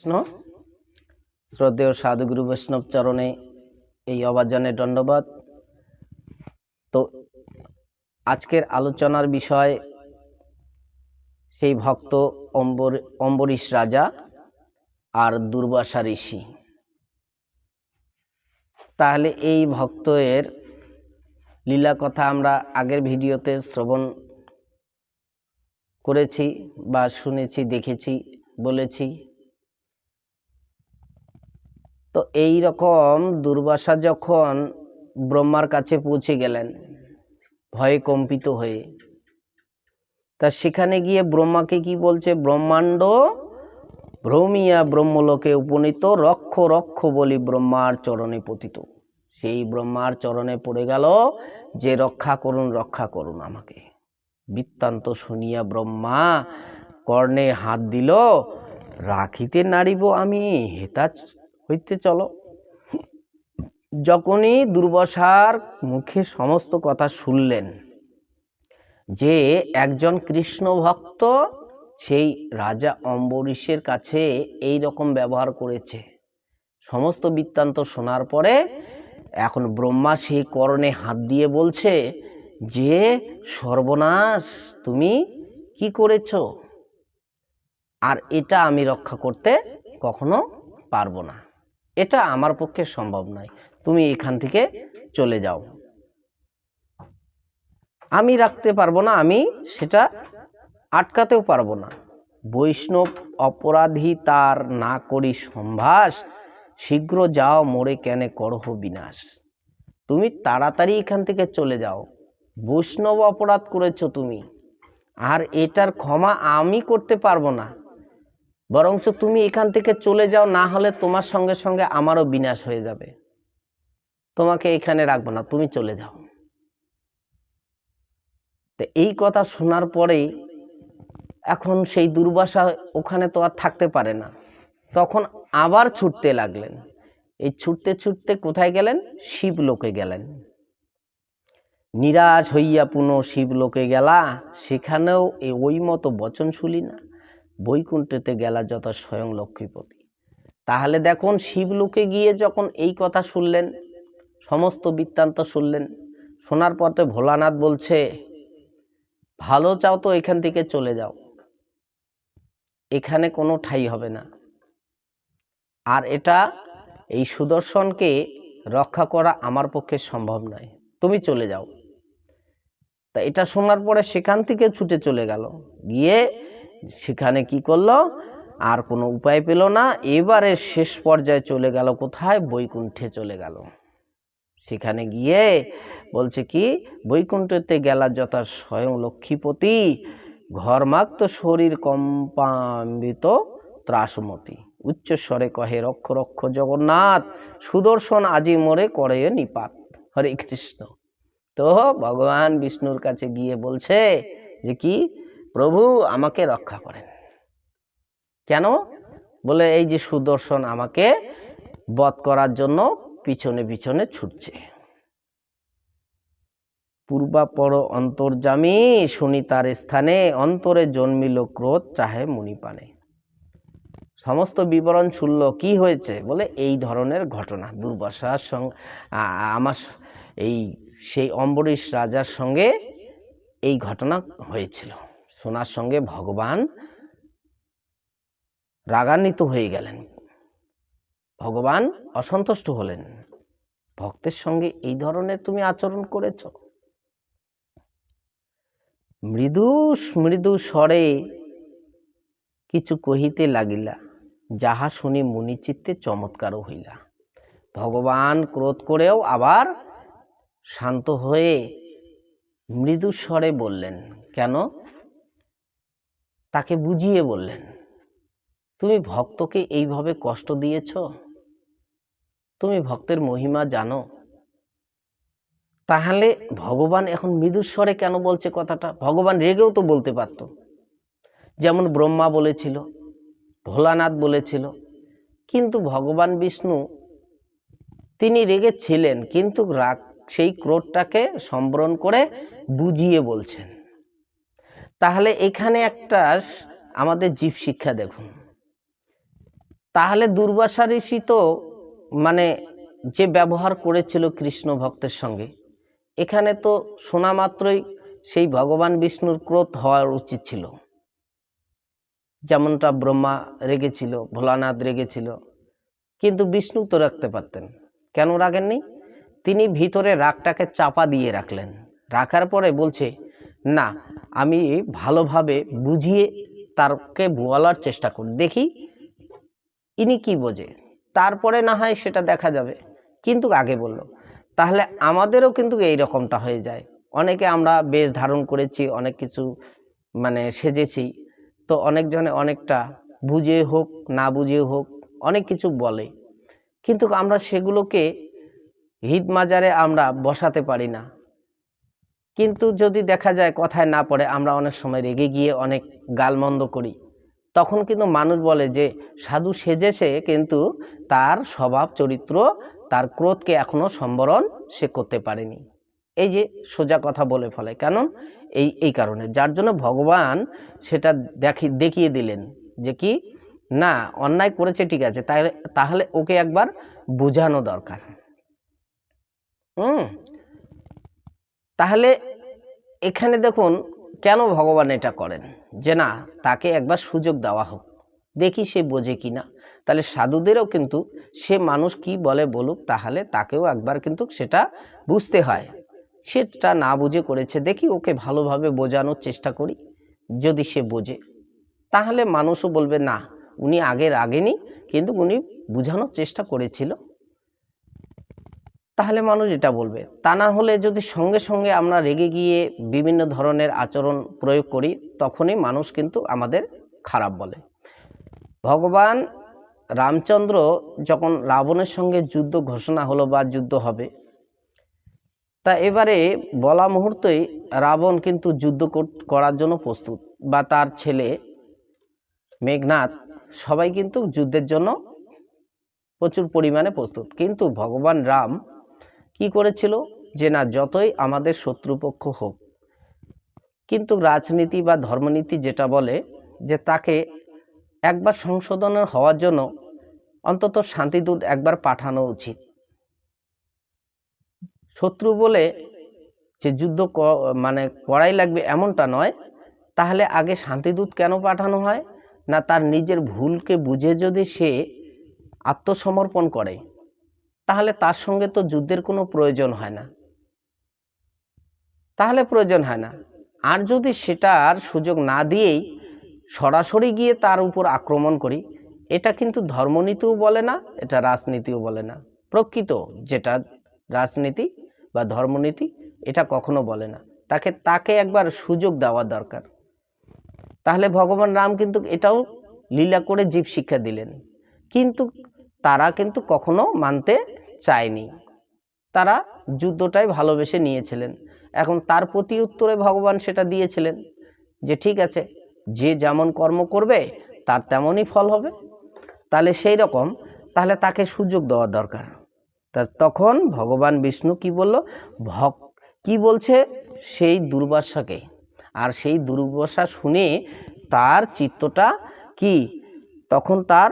কৃষ্ণ শ্রদ্ধেয় সাধুগুরু বৈষ্ণব চরণে এই অবাজনে দণ্ডবাদ। তো আজকের আলোচনার বিষয় সেই ভক্ত অম্বর, অম্বরীশ রাজা আর দুর্বাসা ঋষি। তাহলে এই ভক্তের লীলা কথা আমরা আগের ভিডিওতে শ্রবণ করেছি বা শুনেছি, দেখেছি, বলেছি। তো এই রকম দুর্বাসা যখন ব্রহ্মার কাছে পৌঁছে গেলেন, ভয়ে কম্পিত হয়ে, তা সেখানে গিয়ে ব্রহ্মাকে কি বলছে? ব্রহ্মাণ্ড ভ্রমিয়া ব্রহ্মলোকে উপনীত, রক্ষ রক্ষ বলি ব্রহ্মার চরণে পতিত। সেই ব্রহ্মার চরণে পড়ে গেল যে, রক্ষা করুন রক্ষা করুন আমাকে। বৃত্তান্ত শুনিয়া ব্রহ্মা কর্ণে হাত দিল, রাখিতে নারিব আমি, হেতা হইতে চলো। যখনই দুর্বাসার মুখে সমস্ত কথা শুনলেন, যে একজন কৃষ্ণ ভক্ত, সেই রাজা অম্বরীশের কাছে এই রকম ব্যবহার করেছে। সমস্ত বৃত্তান্ত শোনার পরে এখন ব্রহ্মা সেই করণে হাত দিয়ে বলছে, যে সর্বনাশ, তুমি কি করেছ? আর এটা আমি রক্ষা করতে কখনো পারব না। এটা আমার পক্ষে সম্ভব নয়। তুমি এখান থেকে চলে যাও। আমি রাখতে পারব না, আমি সেটা আটকাতেও পারব না। বৈষ্ণব অপরাধী তার না করি সম্ভাস, শীঘ্র যাও মোড়ে কেনে করহ বিনাশ। তুমি তাড়াতাড়ি এখান থেকে চলে যাও। বৈষ্ণব অপরাধ করেছ তুমি। আর এটার ক্ষমা আমি করতে পারব না। বরঞ্চ তুমি এখান থেকে চলে যাও, না হলে তোমার সঙ্গে সঙ্গে আমারও বিনাশ হয়ে যাবে। তোমাকে এখানে রাখব না, তুমি চলে যাও। তো এই কথা শোনার পরেই এখন সেই দুর্বাসা ওখানে তো আর থাকতে পারে না। তখন আবার ছুটতে লাগলেন। এই ছুটতে ছুটতে কোথায় গেলেন? শিবলোকে গেলেন। নিরাশ হইয়া পুনঃ শিবলোকে গেলা, সেখানেও ওই মতো বচন শুলি না। বৈকুণ্ঠতে গেলা যত স্বয়ং লক্ষ্মীপতি। তাহলে দেখুন, শিবলোকে গিয়ে যখন এই কথা শুনলেন, সমস্ত বৃত্তান্ত শুনলেন, শোনার পথে ভোলানাথ বলছে, ভালো চাও তো এখান থেকে চলে যাও। এখানে কোনো ঠাই হবে না। আর এটা, এই সুদর্শনকে রক্ষা করা আমার পক্ষে সম্ভব নয়। তুমি চলে যাও। তা এটা শোনার পরে সেখান থেকে ছুটে চলে গেল। গিয়ে সেখানে কি করল? আর কোনো উপায় পেল না। এবারে শেষ পর্যায়ে চলে গেল কোথায়? বৈকুণ্ঠে চলে গেল। সেখানে গিয়ে বলছে কি, বৈকুণ্ঠতে গেলা যথা স্বয়ং লক্ষ্মীপতি, ঘরমাক্ত শরীর কম্পাম্বিত ত্রাসমতি। উচ্চস্বরে কহে, রক্ষ রক্ষ জগন্নাথ, সুদর্শন আজি মোরে করে নিপাত। হরে কৃষ্ণ। তো ভগবান বিষ্ণুর কাছে গিয়ে বলছে যে কি প্রভু আমাকে রক্ষা করেন। কেন? বলে এই যে সুদর্শন আমাকে বধ করার জন্য পিছনে পিছনে ছুটছে। পূর্বাপর অন্তর্জামী শুনি তার স্থানে, অন্তরে জন্মিল ক্রোধ চাহে মুনিপানে। সমস্ত বিবরণ শুনল, কি হয়েছে? বলে এই ধরনের ঘটনা, দুর্বাসার সঙ্গে আমার এই, সেই অম্বরীশ রাজার সঙ্গে এই ঘটনা হয়েছিল। শোনার সঙ্গে ভগবান রাগান্বিত হয়ে গেলেন। ভগবান অসন্তুষ্ট হলেন। ভক্তের সঙ্গে এই ধরনের তুমি আচরণ করেছ? মৃদু মৃদু স্বরে কিছু কহিতে লাগিলা, যাহা শুনি মুনিচিত্তে চমৎকারও হইলা। ভগবান ক্রোধ করেও আবার শান্ত হয়ে মৃদু স্বরে বললেন, কেন? তাকে বুঝিয়ে বললেন, তুমি ভক্তকে এইভাবে কষ্ট দিয়েছ? তুমি ভক্তের মহিমা জানো। তাহলে ভগবান এখন মৃদুস্বরে কেন বলছে কথাটা? ভগবান রেগেও তো বলতে পারত। যেমন ব্রহ্মা বলেছিল, ভোলানাথ বলেছিল, কিন্তু ভগবান বিষ্ণু তিনি রেগে ছিলেন, কিন্তু রাগ সেই ক্রোধটাকে সম্বরণ করে বুঝিয়ে বলছেন। তাহলে এখানে একটা আমাদের জীব শিক্ষা দেখুন। তাহলে দুর্বাসা ঋষি তো মানে যে ব্যবহার করেছিল কৃষ্ণ ভক্তের সঙ্গে, এখানে তো শোনা মাত্রই সেই ভগবান বিষ্ণুর ক্রোধ হওয়ার উচিত ছিল। যেমনটা ব্রহ্মা রেগেছিল, ভোলানাথ রেগেছিল, কিন্তু বিষ্ণু তো রাখতে পারতেন। কেন রাখেননি তিনি ভিতরে রাগটাকে চাপা দিয়ে রাখলেন। রাখার পরে বলছে না, আমি ভালোভাবে বুঝিয়ে তারকে বলার চেষ্টা করি। দেখি ইনি কি বোঝে। তারপরে না হয় সেটা দেখা যাবে। কিন্তু আগে বলল, তাহলে আমাদেরও কিন্তু এই রকমটা হয়ে যায়। অনেকে আমরা বেশ ধারণ করেছি, অনেক কিছু মানে সেজেছি। তো অনেকজনে অনেকটা বুঝে হোক, না বুঝে হোক, অনেক কিছু বলে। কিন্তু আমরা সেগুলোকে হিত মাজারে আমরা বসাতে পারি না। কিন্তু যদি দেখা যায় কথায় না পড়ে, আমরা অনেক সময় রেগে গিয়ে অনেক গালমন্দ করি। তখন কিন্তু মানুষ বলে যে, সাধু সেজেছে, কিন্তু তার স্বভাব, চরিত্র, তার ক্রোধকে এখনও সম্বরণ সে করতে পারেনি। এই যে সোজা কথা বলে ফেলে। কেন? এই এই কারণে। যার জন্য ভগবান সেটা দেখি, দেখিয়ে দিলেন যে কি, না, অন্যায় করেছে, ঠিক আছে তাহলে তাহলে ওকে একবার বোঝানো দরকার। হুম? তাহলে এখানে দেখুন কেন ভগবান এটা করেন? যে না, তাকে একবার সুযোগ দেওয়া হোক। দেখি সে বোঝে কি না তাহলে সাধুদেরও কিন্তু সে মানুষ কি বলে বলুক, তাহলে তাকেও একবার কিন্তু সেটা বুঝতে হয়। সেটা না বুঝে করেছে, দেখি ওকে ভালোভাবে বোঝানোর চেষ্টা করি, যদি সে বোঝে। তাহলে মানুষও বলবে, না, উনি আগের আগেনি, কিন্তু উনি বোঝানোর চেষ্টা করেছিল। তাহলে মানুষ এটা বলবে। তা না হলে যদি সঙ্গে সঙ্গে আমরা রেগে গিয়ে বিভিন্ন ধরনের আচরণ প্রয়োগ করি, তখনই মানুষ কিন্তু আমাদের খারাপ বলে। ভগবান রামচন্দ্র যখন রাবণের সঙ্গে যুদ্ধ ঘোষণা হলো বা যুদ্ধ হবে, তা এবারে বলা মুহূর্তেই রাবণ কিন্তু যুদ্ধ করার জন্য প্রস্তুত বা তার ছেলে মেঘনাথ সবাই কিন্তু যুদ্ধের জন্য প্রচুর পরিমাণে প্রস্তুত। কিন্তু ভগবান রাম কি করেছিল? যে না, যতই আমাদের শত্রুপক্ষ হোক, কিন্তু রাজনীতি বা ধর্মনীতি যেটা বলে, যে তাকে একবার সংশোধনের হওয়ার জন্য অন্তত শান্তিদূত একবার পাঠানো উচিত। শত্রু বলে যে যুদ্ধ মানে করাই লাগবে এমনটা নয়, তাহলে আগে শান্তিদূত কেন পাঠানো হয়? না, তার নিজের ভুলকে বুঝে যদি সে আত্মসমর্পণ করে। তাহলে তার সঙ্গে তো যুদ্ধের কোনো প্রয়োজন হয় না। তাহলে প্রয়োজন হয় না। আর যদি সেটার সুযোগ না দিয়েই সরাসরি গিয়ে তার উপর আক্রমণ করি, এটা কিন্তু ধর্মনীতিও বলে না, এটা রাজনীতিও বলে না। প্রকৃত যেটা রাজনীতি বা ধর্মনীতি, এটা কখনো বলে না। তাকে তাকে একবার সুযোগ দেওয়া দরকার। তাহলে ভগবান রাম কিন্তু এটাও লীলা করে জীব শিক্ষা দিলেন। কিন্তু তারা কিন্তু কখনো মানতে চায়নি। তারা যুদ্ধটাই ভালোবেসে নিয়েছিলেন। এখন তার প্রতি উত্তরে ভগবান সেটা দিয়েছিলেন যে, ঠিক আছে, যে যেমন কর্ম করবে, তার তেমনই ফল হবে। তাহলে সেই রকম, তাহলে তাকে সুযোগ দেওয়া দরকার। তা তখন ভগবান বিষ্ণু কি বলল? ভক, কি বলছে? সেই দুর্বাসাকে। আর সেই দুর্বাসা শুনে তার চিত্তটা কি? তখন তার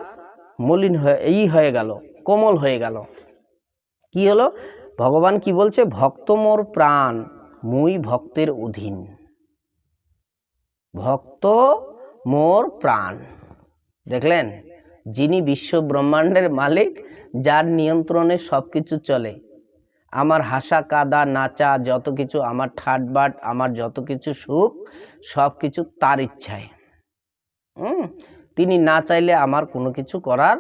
মলিন হয়ে এই হয়ে গেল, কোমল হয়ে গেল। কি হলো? ভগবান কি বলছে? ভক্ত মোর প্রাণ, মুই ভক্তের অধীন। ভক্ত মোর প্রাণ। দেখলেন? যিনি বিশ্ব ব্রহ্মাণ্ডের মালিক, যার নিয়ন্ত্রণে সব কিছু চলে। আমার হাসা, কাদা, নাচা, যত কিছু, আমার ঠাটবাট আমার যত কিছু সুখ সব কিছু তার ইচ্ছায়। হুম? তিনি না চাইলে আমার কোনো কিছু করার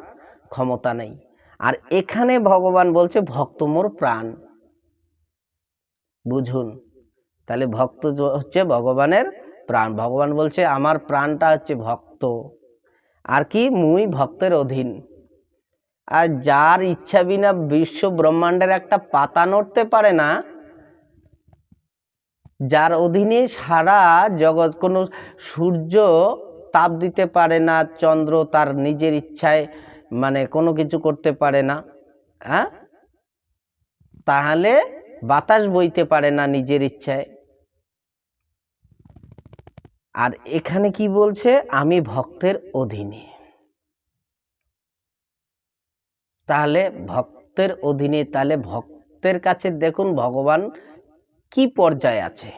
ক্ষমতা নেই। আর এখানে ভগবান বলছে, ভক্ত মোর প্রাণ। বুঝুন? তাহলে ভক্ত হচ্ছে ভগবানের প্রাণ। ভগবান বলছে, আমার প্রাণটা হচ্ছে ভক্ত। আর কি? মুই ভক্তের অধীন। আর যার ইচ্ছা বিনা বিশ্ব ব্রহ্মাণ্ডের একটা পাতা নড়তে পারে না, যার অধীনে সারা জগৎ কোনো সূর্য তাপ দিতে পারে না, চন্দ্র তার নিজের ইচ্ছায় মানে কোনো কিছু করতে পারে না হ্যাঁ? তাহলে বাতাস বইতে পারে না নিজের ইচ্ছায়। আর এখানে কি বলছে? আমি ভক্তের অধীনে। তাহলে ভক্তের অধীনে, তাহলে ভক্তের কাছে দেখুন ভগবান কি পর্যায়ে আছে।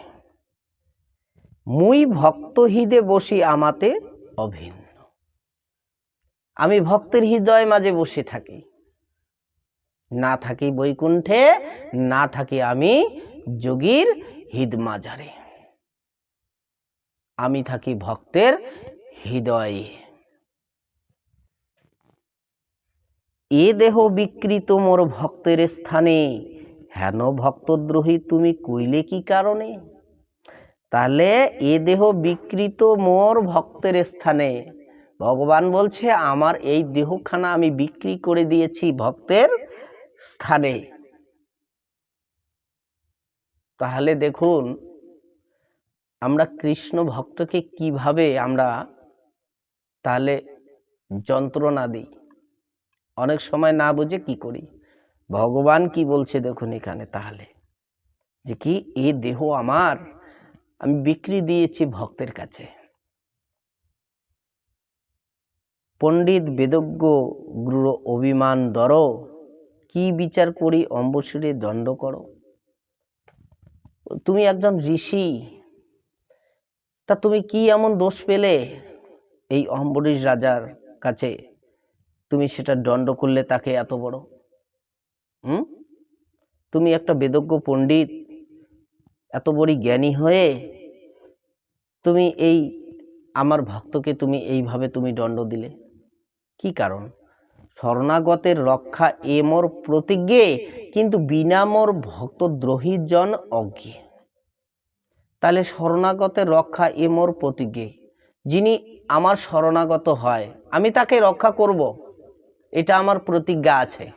মুই ভক্ত হৃদে বসি আমাতে অভিন্ন আমি ভক্তের হৃদয় মাঝে বসে থাকি। না থাকি বৈকুণ্ঠে, না থাকি আমি যোগীর হৃদ মাজারে আমি থাকি ভক্তের হৃদয়ে। এ দেহ বিকৃত মোর ভক্তের স্থানে, হেন ভক্তদ্রোহী তুমি কইলে কি কারণে? তাহলে এ দেহ বিকৃত মোর ভক্তের স্থানে। ভগবান বলছে, আমার এই দেহখানা আমি বিক্রি করে দিয়েছি ভক্তের স্থানে। তাহলে দেখুন, আমরা কৃষ্ণ ভক্তকে কীভাবে আমরা তাহলে যন্ত্রণা দিই? অনেক সময় না বুঝে কি করি? ভগবান কি বলছে দেখুন এখানে তাহলে, যে কি, এ দেহ আমার, আমি বিক্রি দিয়েছি ভক্তের কাছে। পণ্ডিত বেদজ্ঞ গুরুর অভিমান দর কি বিচার করি অম্বশীরে দণ্ড করো? তুমি একজন ঋষি, তা তুমি কি এমন দোষ পেলে এই অম্বরীশ রাজার কাছে? তুমি সেটা দণ্ড করলে তাকে এত বড়। হুম? তুমি একটা বেদজ্ঞ পণ্ডিত, এত বড় জ্ঞানী হয়ে তুমি এই আমার ভক্তকে তুমি এইভাবে তুমি দণ্ড দিলে। কি কারণ? শরণাগতের রক্ষা এ মোর প্রতিজ্ঞে, কিন্তু বিনা মোর ভক্তদ্রোহীর জন অজ্ঞে। তাহলে শরণাগতের রক্ষা এ মোর প্রতিজ্ঞে। যিনি আমার শরণাগত হয়, আমি তাকে রক্ষা করব। এটা আমার প্রতিজ্ঞা আছে।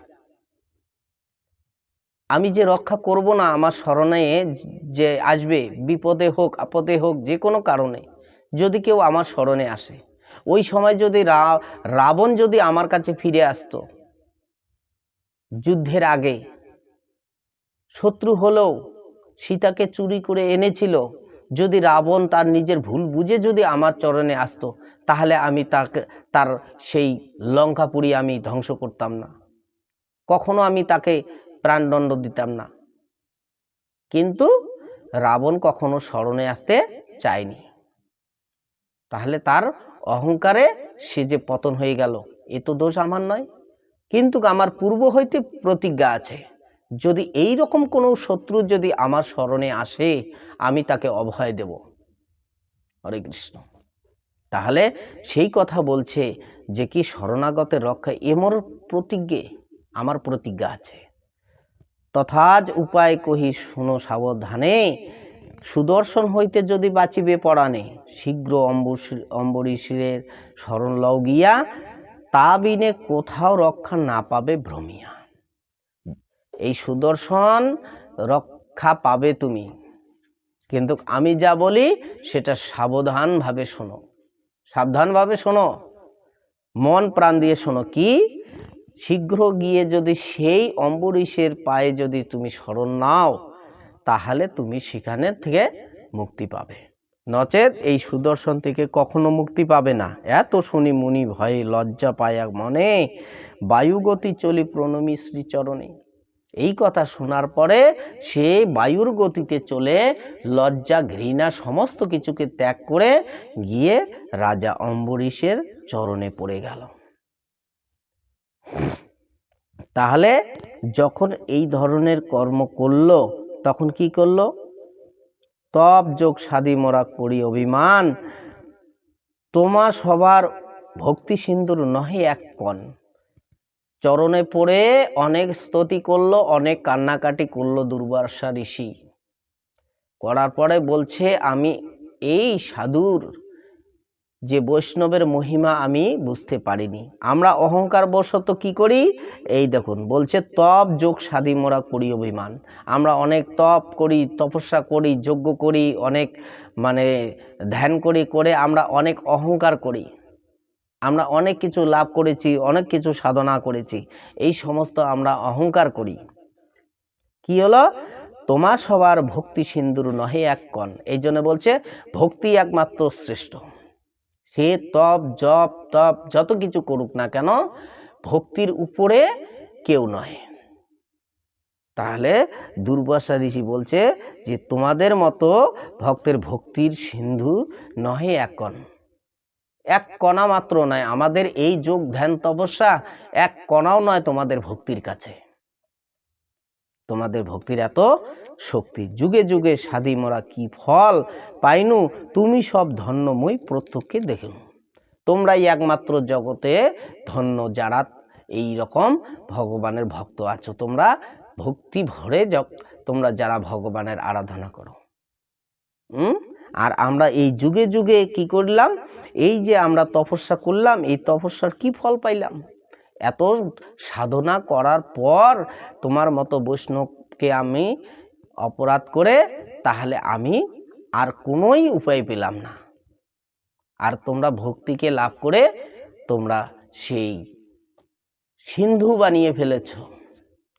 আমি যে রক্ষা করব না, আমার স্মরণে যে আসবে, বিপদে হোক, আপদে হোক, যে কোনো কারণে, যদি কেউ আমার স্মরণে আসে। ওই সময় যদি রাবণ যদি আমার কাছে ফিরে আসতো, যুদ্ধের আগে, শত্রু হলেও সীতাকে চুরি করে এনেছিল, যদি রাবণ তার নিজের ভুল বুঝে যদি আমার চরণে আসতো, তাহলে আমি তাকে, তার সেই লঙ্কা লঙ্কাপুরি আমি ধ্বংস করতাম না। কখনো আমি তাকে প্রাণদণ্ড দিতাম না। কিন্তু রাবণ কখনো স্মরণে আসতে চায়নি। তাহলে তার অহংকারে সে যে পতন হয়ে গেল, এ তো দোষ আমার নয়। কিন্তু আমার পূর্ব হইতে প্রতিজ্ঞা আছে, যদি এই রকম কোনো শত্রু যদি আমার স্মরণে আসে, আমি তাকে অভয় দেব। হরে কৃষ্ণ। তাহলে সেই কথা বলছে যে কি শরণাগতের রক্ষা এমর প্রতিজ্ঞে আমার প্রতিজ্ঞা আছে। তথাজ উপায় কহি শুনো সাবধানে সুদর্শন হইতে যদি বাঁচিবে পড়ানে শীঘ্র অম্বুশী- অম্বরীশের শরণ লও গিয়া, তা বিনে কোথাও রক্ষা না পাবে ভ্রমিয়া। এই সুদর্শন রক্ষা পাবে তুমি। কিন্তু আমি যা বলি, সেটা সাবধানভাবে শোনো। সাবধানভাবে শোনো। মন প্রাণ দিয়ে শোনো কি, শীঘ্র গিয়ে যদি সেই অম্বরীশের পায়ে যদি তুমি স্মরণ নাও তাহলে তুমি সেখানে থেকে মুক্তি পাবে। নচেত এই সুদর্শন থেকে কখনো মুক্তি পাবে না। এত শুনি মুনি ভয়ে লজ্জা পায় এক মনে। বায়ুগতি চলি প্রণমী শ্রীচরণে। এই কথা শোনার পরে সে বায়ুর গতিতে চলে লজ্জা, ঘৃণা সমস্ত কিছুকে ত্যাগ করে গিয়ে রাজা অম্বরীশের চরণে পড়ে গেল। তাহলে যখন এই ধরনের কর্ম করল তখন কি করল? তপ যোগ সাদি মোরা করি অভিমান। তোমা সবার ভক্তি সিন্দুর নহে এক কণ। চরণে পড়ে অনেক স্তুতি করল, অনেক কান্নাকাটি করল দুর্বাসা ঋষি করার পরে বলছে, আমি এই সাধুর যে বৈষ্ণবের মহিমা আমি বুঝতে পারিনি। আমরা অহংকার বশত কি করি? এই দেখুন, বলছে, তপ যোগ সাধি মোরা করি অভিমান। আমরা অনেক তপ করি, তপস্যা করি, যজ্ঞ করি, অনেক মানে ধ্যান করি, করে আমরা অনেক অহংকার করি। আমরা অনেক কিছু লাভ করেছি, অনেক কিছু সাধনা করেছি। এই সমস্ত আমরা অহংকার করি। কি হলো? তোমার সবার ভক্তি সিন্দুর নহে এক কণ। এই জন্য বলছে, ভক্তি একমাত্র শ্রেষ্ঠ। সে তপ, জপ, তপ, যত কিছু করুক না কেন, ভক্তির উপরে কেউ নয় তাহলে দুর্বাসা ঋষি বলছে যে, তোমাদের মতো ভক্তের ভক্তির সিন্ধু নহে কণ। এক কণা মাত্র নয়, আমাদের এই যোগ ধ্যান তপস্যা এক কণাও নয় তোমাদের ভক্তির কাছে। তোমাদের ভক্তির এত শক্তি। যুগে যুগে সাধি মোরা কি ফল? পাইনু, তুমি সব ধন্যময় প্রত্যক্ষে দেখুন। তোমরাই একমাত্র জগতে ধন্য যারা এই রকম ভগবানের ভক্ত আছো। তোমরা ভক্তি ভরে তোমরা যারা ভগবানের আরাধনা করো। হুম আর আমরা এই যুগে যুগে কি করলাম? এই যে আমরা তপস্যা করলাম, এই তপস্যার কি ফল পাইলাম? এত সাধনা করার পর তোমার মতো বৈষ্ণবকে আমি অপরাধ করে তাহলে আমি আর কোনোই উপায় পেলাম না। আর তোমরা ভক্তিকে লাভ করে তোমরা সেই সিন্ধু বানিয়ে ফেলেছ,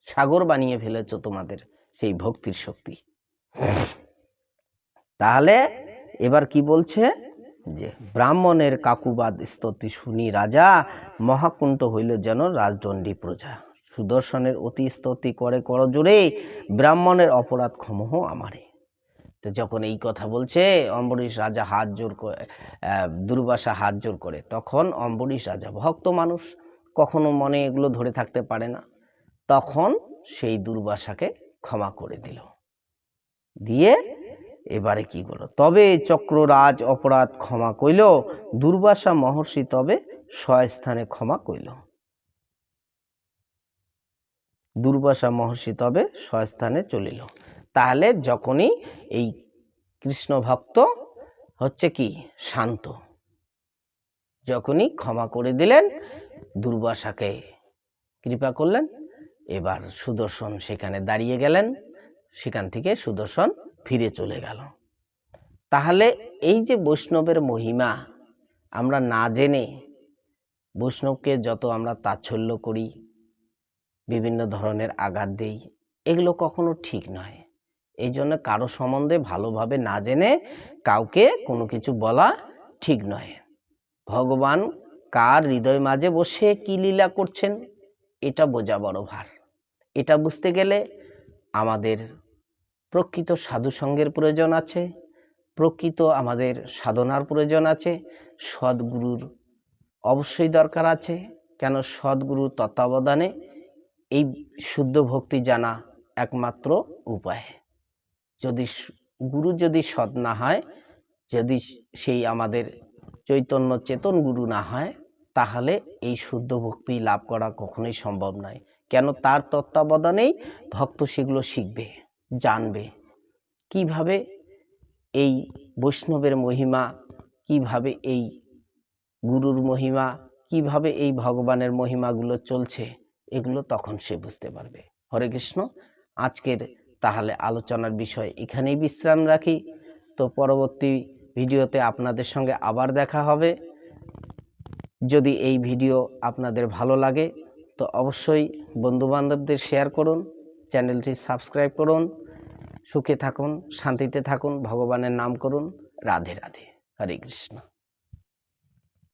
সাগর বানিয়ে ফেলেছ তোমাদের সেই ভক্তির শক্তি। তাহলে এবার কি বলছে? যে ব্রাহ্মণের কাকুবাদ স্তুতি শুনি রাজা, মহাকুণ্ঠ হইল যেন রাজদণ্ডী প্রজা। সুদর্শনের অতি স্তুতি করে করজোরে ব্রাহ্মণের অপরাধ ক্ষমহ আমারে। তো যখন এই কথা বলছে, অম্বরীশ রাজা হাত জোর করে দুর্বাসা হাত জোর করে, তখন অম্বরীশ রাজা ভক্ত মানুষ, কখনো মনে এগুলো ধরে থাকতে পারে না। তখন সেই দুর্বাসাকে ক্ষমা করে দিল। দিয়ে এবারে কি করল তবে চক্ররাজ অপরাধ ক্ষমা কইল, দুর্বাসা মহর্ষি তবে স্বস্থানে ক্ষমা কইল। দুর্বাসা মহর্ষি তবে স্বস্থানে চলিল। তাহলে যখনই এই কৃষ্ণ ভক্ত হচ্ছে কি? শান্ত। যখনই ক্ষমা করে দিলেন, দুর্বাসাকে কৃপা করলেন, এবার সুদর্শন সেখানে দাঁড়িয়ে গেলেন, সেখান থেকে সুদর্শন ফিরে চলে গেল। তাহলে এই যে বৈষ্ণবের মহিমা, আমরা না জেনে বৈষ্ণবকে যত আমরা তাচ্ছল্য করি, বিভিন্ন ধরনের আঘাত দেই, এগুলো কখনো ঠিক নয়। এই জন্য কারও সম্বন্ধে ভালোভাবে না জেনে কাউকে কোনো কিছু বলা ঠিক নয়। ভগবান কার হৃদয় মাঝে বসে কি লীলা করছেন, এটা বোঝা বড় ভার। এটা বুঝতে গেলে আমাদের প্রকৃত সাধুসঙ্গের প্রয়োজন আছে, প্রকৃত আমাদের সাধনার প্রয়োজন আছে, সদ্গুরুর অবশ্যই দরকার আছে, কেন সদ্গুরুর তত্ত্বাবধানে এই শুদ্ধ ভক্তি জানা একমাত্র উপায়। যদি গুরু যদি সৎ না হয়, যদি সেই আমাদের চৈতন্য চেতন গুরু না হয়, তাহলে এই শুদ্ধ ভক্তি লাভ করা কখনোই সম্ভব নয়। কেন তার তত্ত্বাবধানেই ভক্ত সেগুলো শিখবে? জানবে। কীভাবে এই বৈষ্ণবের মহিমা, কীভাবে এই গুরুর মহিমা, কীভাবে এই ভগবানের মহিমাগুলো চলছে, এগুলো তখন সে বুঝতে পারবে। হরে কৃষ্ণ, আজকের তাহলে আলোচনার বিষয় এখানেই বিশ্রাম রাখি। তো পরবর্তী ভিডিওতে আপনাদের সঙ্গে আবার দেখা হবে। যদি এই ভিডিও আপনাদের ভালো লাগে, তো অবশ্যই বন্ধুবান্ধবদের শেয়ার করুন। চ্যানেলটি সাবস্ক্রাইব করুন সুখে থাকুন শান্তিতে থাকুন ভগবানের নাম করুন রাধে রাধে হরে কৃষ্ণ।